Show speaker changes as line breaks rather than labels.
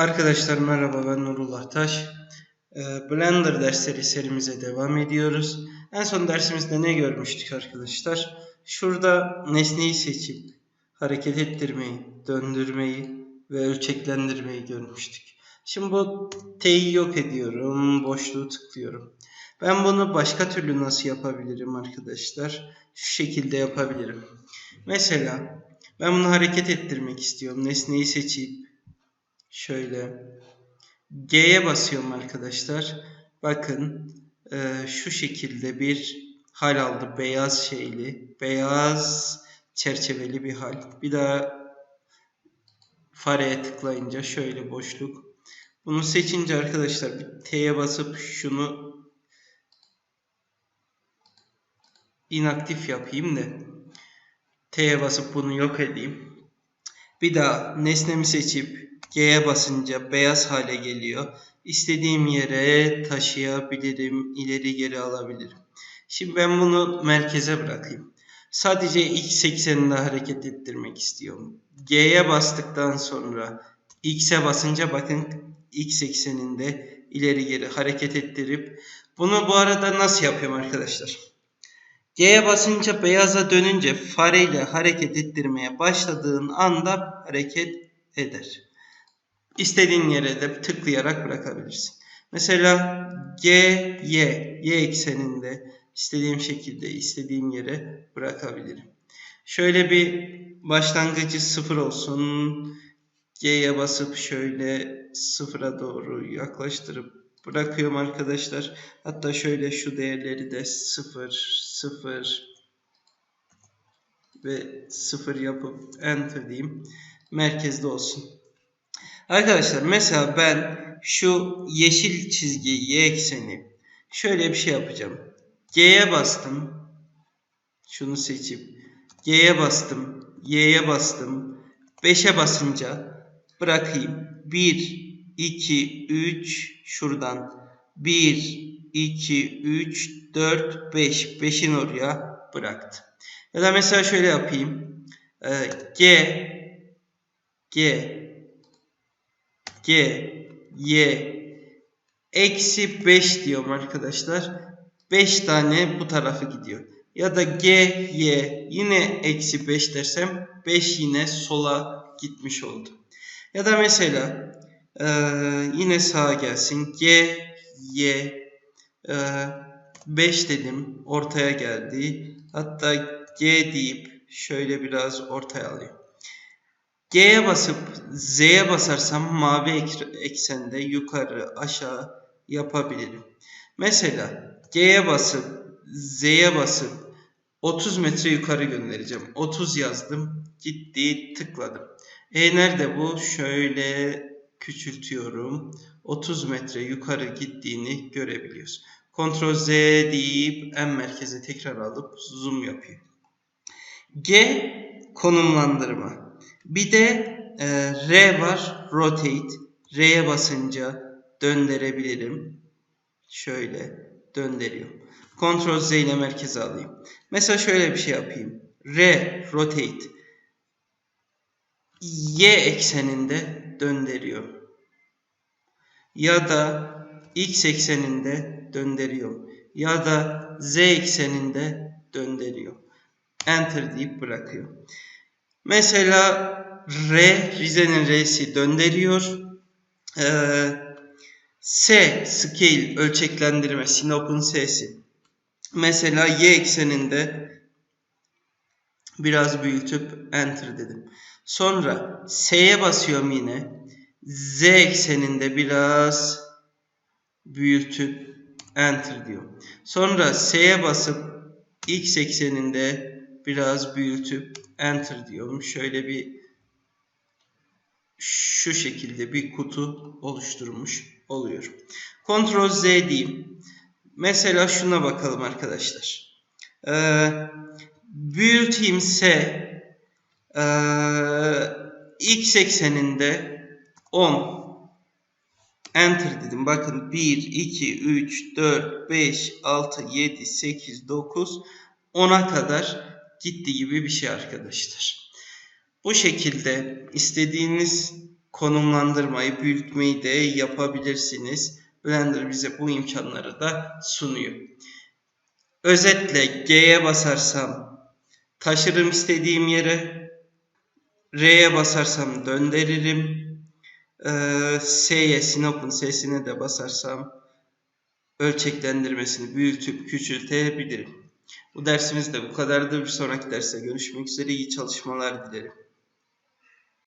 Arkadaşlar merhaba ben Nurullah Taş. Ee, Blender dersleri serimize devam ediyoruz. En son dersimizde ne görmüştük arkadaşlar? Şurada nesneyi seçip hareket ettirmeyi, döndürmeyi ve ölçeklendirmeyi görmüştük. Şimdi bu T'yi yok ediyorum, boşluğu tıklıyorum. Ben bunu başka türlü nasıl yapabilirim arkadaşlar? Şu şekilde yapabilirim. Mesela ben bunu hareket ettirmek istiyorum. Nesneyi seçip Şöyle G'ye basıyorum arkadaşlar. Bakın e, şu şekilde bir hal aldı. Beyaz şeyli, beyaz çerçeveli bir hal. Bir daha fareye tıklayınca şöyle boşluk. Bunu seçince arkadaşlar T'ye basıp şunu inaktif yapayım da T'ye basıp bunu yok edeyim. Bir daha nesnemi seçip G'ye basınca beyaz hale geliyor. İstediğim yere taşıyabilirim, ileri geri alabilirim. Şimdi ben bunu merkeze bırakayım. Sadece x ekseninde hareket ettirmek istiyorum. G'ye bastıktan sonra x'e basınca bakın x ekseninde ileri geri hareket ettirip bunu bu arada nasıl yapıyorum arkadaşlar? G'ye basınca beyaza dönünce fareyle hareket ettirmeye başladığın anda hareket eder. İstediğin yere de tıklayarak bırakabilirsin. Mesela G, Y, Y ekseninde istediğim şekilde istediğim yere bırakabilirim. Şöyle bir başlangıcı sıfır olsun. G'ye basıp şöyle sıfıra doğru yaklaştırıp bırakıyorum arkadaşlar. Hatta şöyle şu değerleri de sıfır, sıfır ve sıfır yapıp enter diyeyim. Merkezde olsun. Arkadaşlar mesela ben şu yeşil çizgi y ekseni şöyle bir şey yapacağım. G'ye bastım. Şunu seçip G'ye bastım. Y'ye bastım. 5'e basınca bırakayım. 1, 2, 3 şuradan. 1, 2, 3, 4, 5. 5'in oraya bıraktım. Ya da mesela şöyle yapayım. Ee, G, G, G, Y eksi 5 diyorum arkadaşlar. 5 tane bu tarafı gidiyor. Ya da G, Y yine eksi 5 dersem 5 yine sola gitmiş oldu. Ya da mesela e, yine sağa gelsin. G, Y e, 5 dedim. Ortaya geldi. Hatta G deyip şöyle biraz ortaya alayım. G'ye basıp Z'ye basarsam mavi eksende yukarı aşağı yapabilirim. Mesela G'ye basıp Z'ye basıp 30 metre yukarı göndereceğim. 30 yazdım. Gitti tıkladım. E nerede bu? Şöyle küçültüyorum. 30 metre yukarı gittiğini görebiliyoruz. Ctrl Z deyip en merkeze tekrar alıp zoom yapayım. G konumlandırma. Bir de e, R var. Rotate. R'ye basınca döndürebilirim. Şöyle döndürüyorum. Ctrl Z ile merkeze alayım. Mesela şöyle bir şey yapayım. R rotate Y ekseninde döndürüyor. Ya da X ekseninde döndürüyor. Ya da Z ekseninde döndürüyor. Enter deyip bırakıyor. Mesela R, Rize'nin R'si döndürüyor. Ee, S, scale, ölçeklendirme, Sinop'un S'si. Mesela Y ekseninde biraz büyütüp Enter dedim. Sonra S'ye basıyorum yine. Z ekseninde biraz büyütüp Enter diyorum. Sonra S'ye basıp X ekseninde biraz büyütüp enter diyorum. Şöyle bir şu şekilde bir kutu oluşturmuş oluyor. Ctrl Z diyeyim. Mesela şuna bakalım arkadaşlar. Ee, büyüteyim S ee, X ekseninde 10 Enter dedim. Bakın 1, 2, 3, 4, 5, 6, 7, 8, 9, 10'a kadar gitti gibi bir şey arkadaşlar. Bu şekilde istediğiniz konumlandırmayı, büyütmeyi de yapabilirsiniz. Blender bize bu imkanları da sunuyor. Özetle G'ye basarsam taşırım istediğim yere. R'ye basarsam döndürürüm. Ee, S'ye Sinop'un sesine de basarsam ölçeklendirmesini büyütüp küçültebilirim. Bu dersimiz de bu kadardı. Bir sonraki derste görüşmek üzere. İyi çalışmalar dilerim.